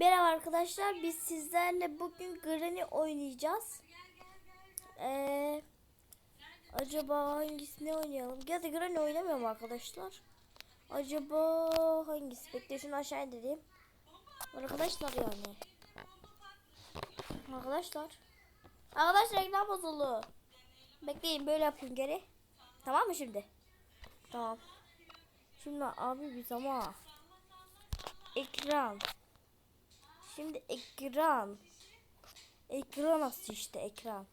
Merhaba arkadaşlar. Biz sizlerle bugün Granny oynayacağız. Ee, acaba hangisini oynayalım? Ya da Granny oynamıyorum arkadaşlar. Acaba hangisi? Bekle şunu aşağı indireyim. Arkadaşlar yani. Arkadaşlar. Arkadaşlar reklam bozuldu. Bekleyin böyle yapayım geri. Tamam mı şimdi? Tamam. Şimdi abi biz ama ekran. Şimdi ekran. Ekran nasıl işte ekran.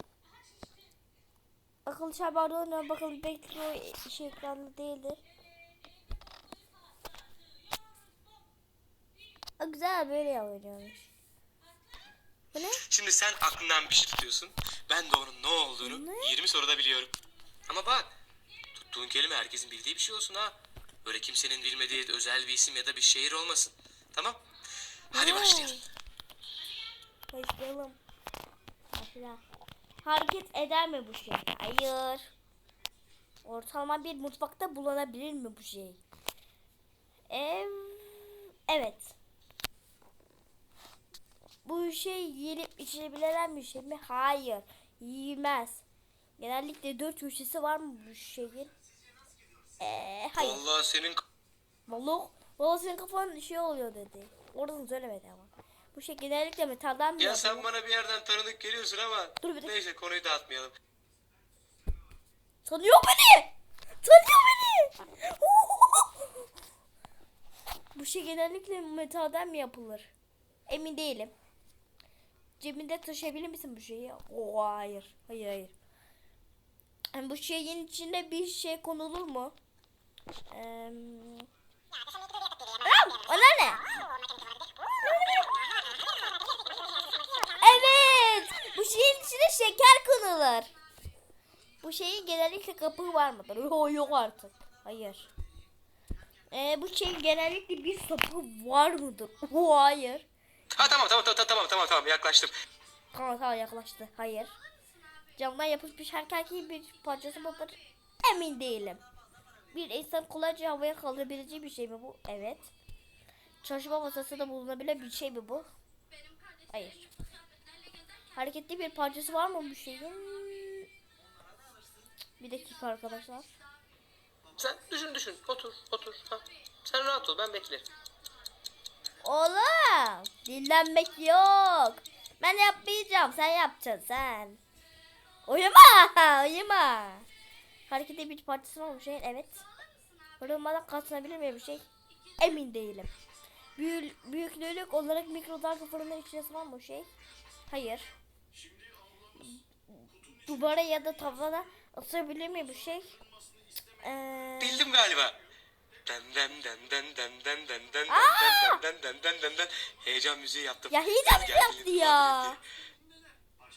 Akıllı oynuyorum. Bakalım belki o şey ekranlı değildir. Aa, güzel böyle oynuyormuş. Bu ne? Şimdi sen aklından bir şey tutuyorsun. Ben de onun ne olduğunu Ne? 20 soruda biliyorum. Ama bak tuttuğun kelime herkesin bildiği bir şey olsun ha. Böyle kimsenin bilmediği özel bir isim ya da bir şehir olmasın. Tamam? Hadi başlayalım. Başlayalım. Başla. Hareket eder mi bu şey? Hayır. Ortalama bir mutfakta bulunabilir mi bu şey? Ev... Evet. Bu şey yiyilip içilebilen bir şey mi? Hayır. Yiyilmez. Genellikle dört köşesi var mı bu şeyin? Ee, hayır. Allah senin Vallahi, vallahi senin kafan şey oluyor dedi. Oradan söylemedi ama. Bu şey genellikle metalden mi ya sen bana bir yerden tanıdık geliyorsun ama Dur bir dakika. neyse konuyu dağıtmayalım. Tanıyor beni. Tanıyor beni. Bu şey genellikle metalden mi yapılır? Emin değilim. Cebinde taşıyabilir misin bu şeyi? Oo, hayır. Hayır hayır. Yani bu şeyin içinde bir şey konulur mu? Eee... Aa, Ona ne? Evet. Bu şeyin içine şeker konulur. Bu şeyin genellikle kapağı var mıdır? Yok, yok artık. Hayır. Ee, bu şeyin genellikle bir sapı var mıdır? Oo, hayır. Ha tamam tamam tamam tamam tamam tamam yaklaştım. Tamam tamam yaklaştı. Hayır. Camdan yapışmış herhangi bir parçası mıdır? Emin değilim. Bir insan kolayca havaya kaldırabileceği bir şey mi bu? Evet. Çalışma masasında bulunabilen bir şey mi bu? Hayır. Hareketli bir parçası var mı bu şeyin? Bir dakika arkadaşlar. Sen düşün düşün otur otur. Ha. Sen rahat ol ben beklerim. Oğlum dinlenmek yok. Ben yapmayacağım sen yapacaksın sen. Uyuma uyuma. Hareketli bir parçası var mı şeyin? Evet. Uyumadan katlanabilir mi bir şey? Emin değilim. Büyük, büyüklük olarak mikrodalga fırının içine var mı bu şey? Hayır. Duvara ya da tavana asabilir mi bu şey? Ee, Bildim galiba. Den den den den den den den den Aa! den den den den den den heyecan müziği yaptım. Ya heyecan müziği yaptı ya.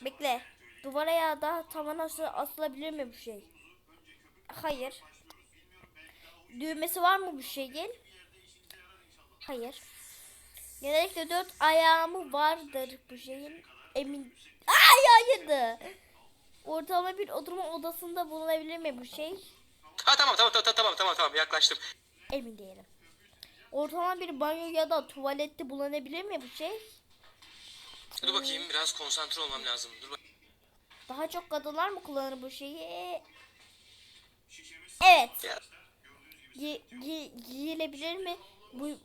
Bekle. Duvara ya da tavana asıl- asılabilir mi bu şey? Hayır. Düğmesi var mı bu şeyin? Hayır. Genellikle dört ayağımı vardır bu şeyin. Emin. Ay hayırdı. Ortalama bir oturma odasında bulunabilir mi bu şey? Ha tamam tamam tamam tamam tamam tamam yaklaştım. Emin değilim. Ortalama bir banyo ya da tuvalette bulunabilir mi bu şey? Dur bakayım biraz konsantre olmam lazım. Dur bak. Daha çok kadınlar mı kullanır bu şeyi? Evet. Ya, Gi gi giyilebilir mi? Bu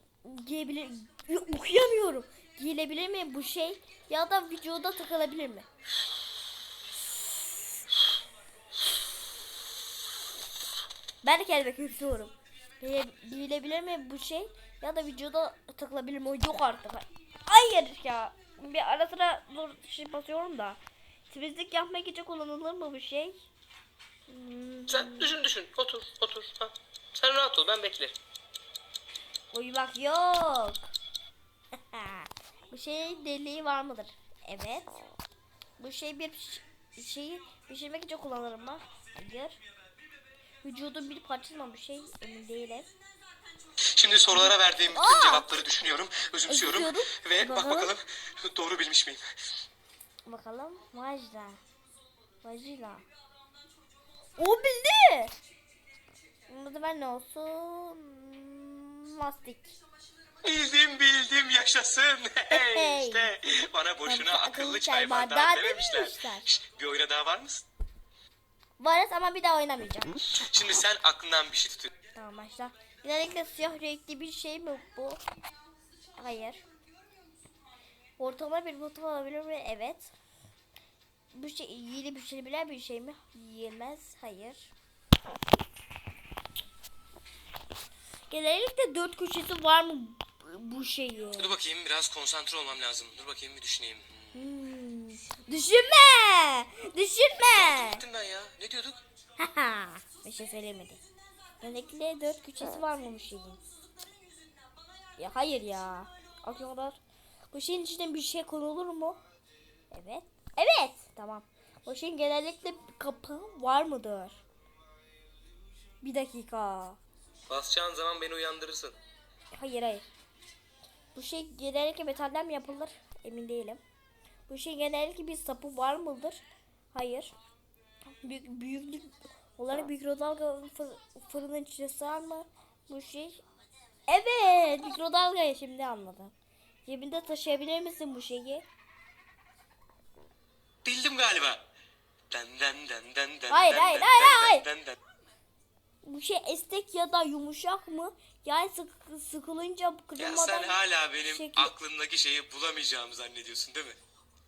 giyebilir Yo, okuyamıyorum. Giyilebilir mi bu şey ya da vücuda takılabilir mi? Ben de kelime kötüyorum. Giyilebilir mi bu şey ya da vücuda takılabilir mi? Yok artık. Hayır ya. Bir ara sıra dur şey basıyorum da. Temizlik yapmak için kullanılır mı bu şey? Hmm. sen düşün düşün otur otur. Ha. Sen rahat ol ben beklerim. Uyumak yok. Bu şeyin deliği var mıdır? Evet. Bu şey bir şeyi pişirmek için kullanılır mı? Hayır. Vücudun bir parçası mı bu şey? Emin değilim. Şimdi sorulara verdiğim bütün Aa! cevapları düşünüyorum, özümsüyorum Özümsüyorum. ve bak Bakalım. bakalım doğru bilmiş miyim? Bakalım. Vajda. Vajila. O bildi. Bu da ben ne olsun? Mastik. Bildim bildim yaşasın. Hey, işte bana boşuna Tabii, akıllı çay bardağı dememişler. Şşt, bir oyuna daha var mısın? Varız ama bir daha oynamayacağım. Şimdi sen aklından bir şey tutun. Tamam başla. Genellikle siyah renkli bir şey mi bu? Hayır. Ortalama bir mutlu olabilir mi? Evet. Bu şey yeni bir şey bilen bir şey mi? Yiyemez. Hayır. Genellikle dört köşesi var mı bu- şeyin? Dur bakayım biraz konsantre olmam lazım. Dur bakayım bir düşüneyim. Düşünme! Düşünme! Gittim ben ya. Ne diyorduk? Haha, bir şey söylemedi. Genellikle dört köşesi var mı bu şeyin? Ya hayır ya. Akıyorlar. Bu şeyin içine bir şey konulur mu? Evet. Evet. Tamam. Bu şeyin genellikle kapı var mıdır? Bir dakika. Basacağın zaman beni uyandırırsın. Hayır hayır. Bu şey genellikle metalden mi yapılır? Emin değilim. Bu şey genellikle bir sapı var mıdır? Hayır. Büyük, büyüklük olarak mikrodalga fır- fırının içine sığar mı? Bu şey. Evet mikrodalgayı şimdi anladım. Cebinde taşıyabilir misin bu şeyi? Bildim galiba. Den den den den den Hayır, den hayır, den hayır, den hayır. den den. Bu şey esnek ya da yumuşak mı? Yani sık, sıkılınca Ya kırılmadan... sen hala benim şekli- aklımdaki şeyi bulamayacağımı zannediyorsun değil mi?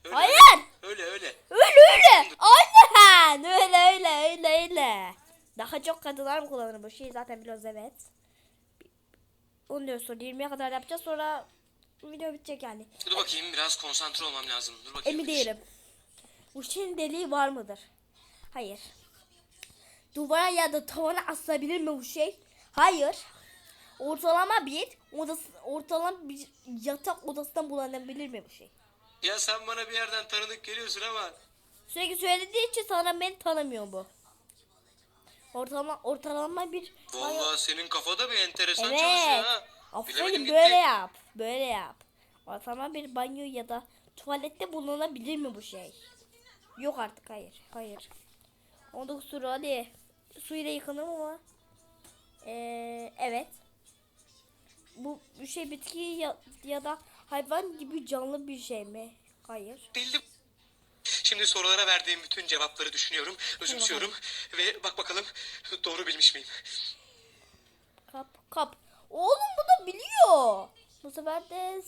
Öyle, Hayır! Öyle öyle. Öyle öyle. Aynen. Öyle öyle öyle öyle. Daha çok kadınlar mı kullanır bu şeyi zaten biraz evet. Onu diyor sonra 20'ye kadar yapacağız sonra video bitecek yani. Dur bakayım biraz konsantre olmam lazım. Dur bakayım. Emin değilim. Bu şeyin deliği var mıdır? Hayır. Duvara ya da tavana asılabilir mi bu şey? Hayır. Ortalama bir odası, ortalama bir yatak odasından bulunabilir mi bu şey? Ya sen bana bir yerden tanıdık geliyorsun ama Sürekli söylediği için sana beni tanımıyor bu. Ortalama ortalama bir vallahi senin kafada bir enteresan Evet. çalışıyor ha. Bilemedim Aferin gitti. böyle yap. Böyle yap. Ortalama bir banyo ya da tuvalette bulunabilir mi bu şey? Yok artık hayır. Hayır. 19 soru hadi. Suyla yıkanır mı? Ee, evet. Bu bir şey bitki ya, ya da hayvan gibi canlı bir şey mi? Hayır. Bildim. Şimdi sorulara verdiğim bütün cevapları düşünüyorum, özümsüyorum ve bak bakalım doğru bilmiş miyim? Kap kap. Oğlum bu da biliyor. Bu sefer de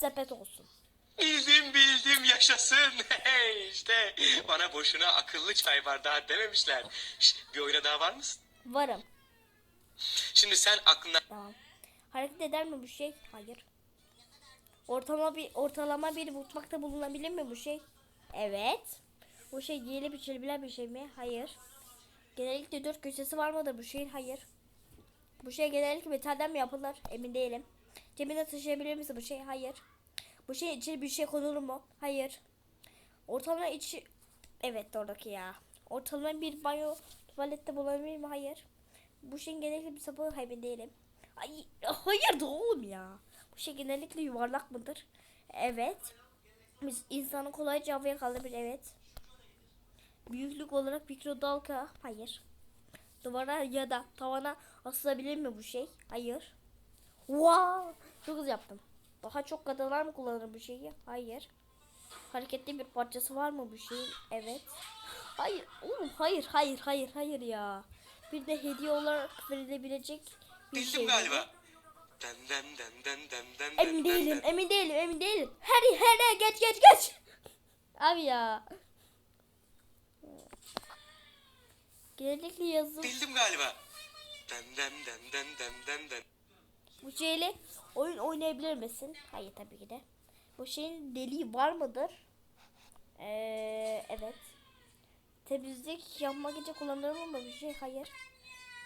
sepet olsun. Bildim bildim yaşasın. Hey işte bana boşuna akıllı çay bardağı dememişler. Şşt, bir oyuna daha var mısın? Varım. Şimdi sen aklına Tamam. Hareket eder mi bu şey? Hayır. Ortalama bir ortalama bir mutfakta bulunabilir mi bu şey? Evet. Bu şey yiyeli biçilebilen bir şey mi? Hayır. Genellikle dört köşesi var mıdır bu şeyin? Hayır. Bu şey genellikle metalden mi yapılır? Emin değilim. Cebinde taşıyabilir misin bu şey? Hayır. Bu şey içine bir şey konulur mu? Hayır. Ortalama içi... Evet oradaki ya. Ortalama bir banyo tuvalette bulunabilir mi? Hayır. Bu şeyin genellikle bir sapı emin değilim. Ay, hayır oğlum ya. Bu şey genellikle yuvarlak mıdır? Evet. Biz insanı kolayca havaya kaldırabilir. Evet. Büyüklük olarak mikrodalga. Hayır. Duvara ya da tavana asılabilir mi bu şey? Hayır. Wow. Çok hızlı yaptım. Daha çok kadınlar mı kullanır bu şeyi? Hayır. Hareketli bir parçası var mı bu şeyin? Evet. Hayır. Oğlum hayır hayır hayır hayır ya. Bir de hediye olarak verilebilecek bir bildim şey. galiba. Emin değilim, emin değilim, emin değilim. Her her geç geç geç. Abi ya. Genellikle yazım Bildim galiba. Den den den den den den den. bu şeyle oyun oynayabilir misin? Hayır tabii ki de. Bu şeyin deliği var mıdır? Ee, evet. Temizlik yapmak için kullanılır mı bir şey? Hayır.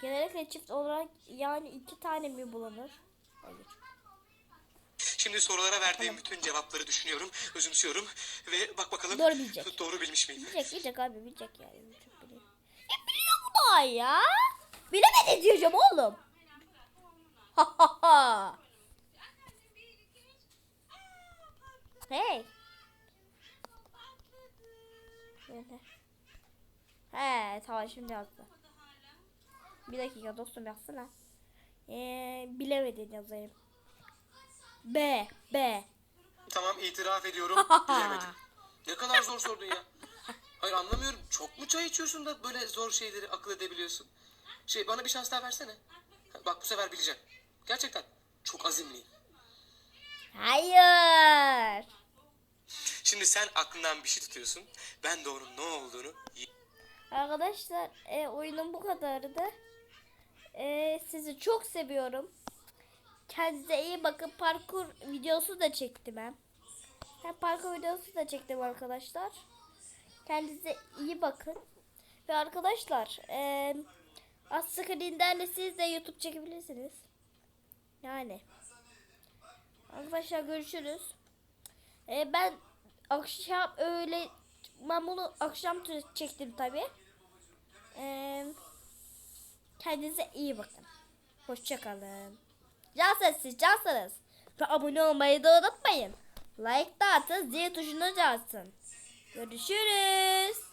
Genellikle çift olarak yani iki tane mi bulunur? Hayır. Şimdi sorulara verdiğim bütün cevapları düşünüyorum, özümsüyorum ve bak bakalım Doğru bilecek. doğru bilmiş miyim? Bilecek bilecek abi bilecek yani. Bilecek, biliyor. Ya biliyor bu da ya. Bilemedi diyeceğim oğlum. Ha ha ha. Hey. Böyle. He tamam şimdi yazdı. Bir dakika dostum yazsana. Ee, bilemedin yazayım. B. B. Tamam itiraf ediyorum. Bilemedim. Ne kadar zor sordun ya. Hayır anlamıyorum. Çok mu çay içiyorsun da böyle zor şeyleri akıl edebiliyorsun? Şey bana bir şans daha versene. Bak bu sefer bileceğim. Gerçekten çok azimliyim. Hayır. Şimdi sen aklından bir şey tutuyorsun. Ben de onun ne olduğunu Arkadaşlar e, oyunum bu kadardı. E, sizi çok seviyorum. Kendinize iyi bakın. Parkur videosu da çektim hem. Hem parkur videosu da çektim arkadaşlar. Kendinize iyi bakın. Ve arkadaşlar e, Aslıkari'nden de siz de YouTube çekebilirsiniz. Yani. Arkadaşlar görüşürüz. E, ben akşam öyle ben bunu akşam çektim tabi. E, kendinize iyi bakın. Hoşçakalın. Cansınız siz cansınız. Ve abone olmayı da unutmayın. Like da atın zil tuşuna cansın. Görüşürüz.